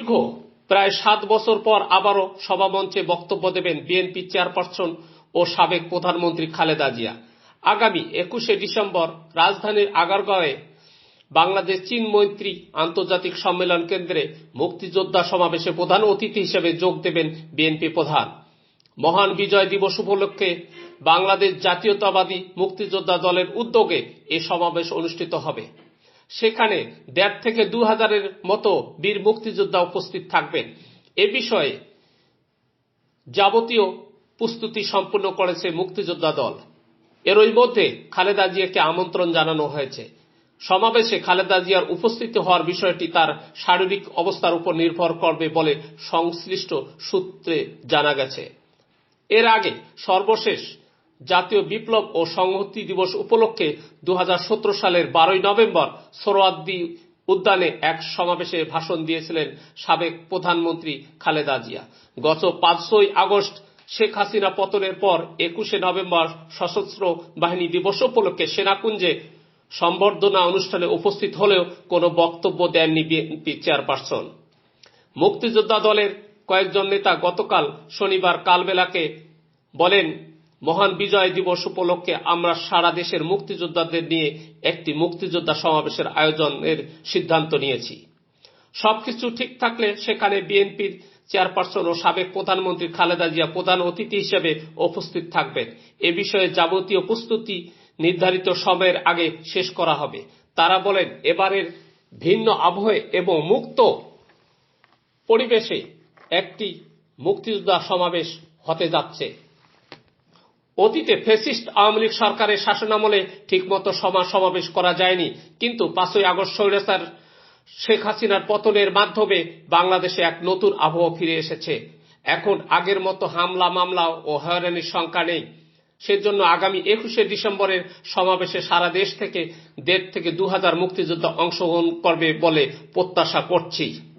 দীর্ঘ প্রায় সাত বছর পর আবারও সভামঞ্চে বক্তব্য দেবেন বিএনপি চেয়ারপারসন ও সাবেক প্রধানমন্ত্রী খালেদা জিয়া। আগামী একুশে ডিসেম্বর রাজধানীর আগারগাঁওয়ে বাংলাদেশ চীন মৈত্রী আন্তর্জাতিক সম্মেলন কেন্দ্রে মুক্তিযোদ্ধা সমাবেশে প্রধান অতিথি হিসেবে যোগ দেবেন বিএনপি প্রধান। মহান বিজয় দিবস উপলক্ষে বাংলাদেশ জাতীয়তাবাদী মুক্তিযোদ্ধা দলের উদ্যোগে এ সমাবেশ অনুষ্ঠিত হবে। সেখানে দেড় থেকে দু হাজারের মতো বীর মুক্তিযোদ্ধা উপস্থিত থাকবেন। এ বিষয়ে যাবতীয় প্রস্তুতি সম্পূর্ণ করেছে মুক্তিযোদ্ধা দল। এরই মধ্যে খালেদা জিয়াকে আমন্ত্রণ জানানো হয়েছে। সমাবেশে খালেদা জিয়ার উপস্থিত হওয়ার বিষয়টি তার শারীরিক অবস্থার উপর নির্ভর করবে বলে সংশ্লিষ্ট সূত্রে জানা গেছে। এর আগে সর্বশেষ জাতীয় বিপ্লব ও সংহতি দিবস উপলক্ষে দু হাজার সতেরো সালের বারোই নভেম্বর সোহরাওয়ার্দী উদ্যানে এক সমাবেশে ভাষণ দিয়েছিলেন সাবেক প্রধানমন্ত্রী খালেদা জিয়া। গত পাঁচই আগস্ট শেখ হাসিনা পতনের পর একুশে নভেম্বর সশস্ত্র বাহিনী দিবস উপলক্ষে সেনাকুঞ্জে সম্বর্ধনা অনুষ্ঠানে উপস্থিত হলেও কোনো বক্তব্য দেননি বিএনপি চেয়ারপারসন। মুক্তিযোদ্ধা দলের কয়েকজন নেতা গতকাল শনিবার কালবেলাকে বলেন মহান বিজয় দিবস উপলক্ষে আমরা সারা দেশের মুক্তিযোদ্ধাদের নিয়ে একটি মুক্তিযোদ্ধা সমাবেশের আয়োজনের সিদ্ধান্ত নিয়েছি। সবকিছু ঠিক থাকলে সেখানে বিএনপির চেয়ারপারসন ও সাবেক প্রধানমন্ত্রী খালেদা জিয়া প্রধান অতিথি হিসেবে উপস্থিত থাকবেন। এ বিষয়ে যাবতীয় প্রস্তুতি নির্ধারিত সময়ের আগে শেষ করা হবে। তারা বলেন, এবারের ভিন্ন আবহে এবং মুক্ত পরিবেশে একটি মুক্তিযোদ্ধা সমাবেশ হতে যাচ্ছে। অতীতে ফেসিস্ট আওয়ামী লীগ সরকারের শাসনামলে ঠিকমতো সভা সমাবেশ করা যায়নি। কিন্তু পাঁচই আগস্ট স্বৈরাচার শেখ হাসিনার পতনের মাধ্যমে বাংলাদেশে এক নতুন আবহাওয়া ফিরে এসেছে। এখন আগের মতো হামলা, মামলা ও হয়রানির সংখ্যা নেই। সেজন্য আগামী একুশে ডিসেম্বরের সমাবেশে সারা দেশ থেকে দেড় থেকে দু হাজার মুক্তিযোদ্ধা অংশগ্রহণ করবে বলে প্রত্যাশা করছি।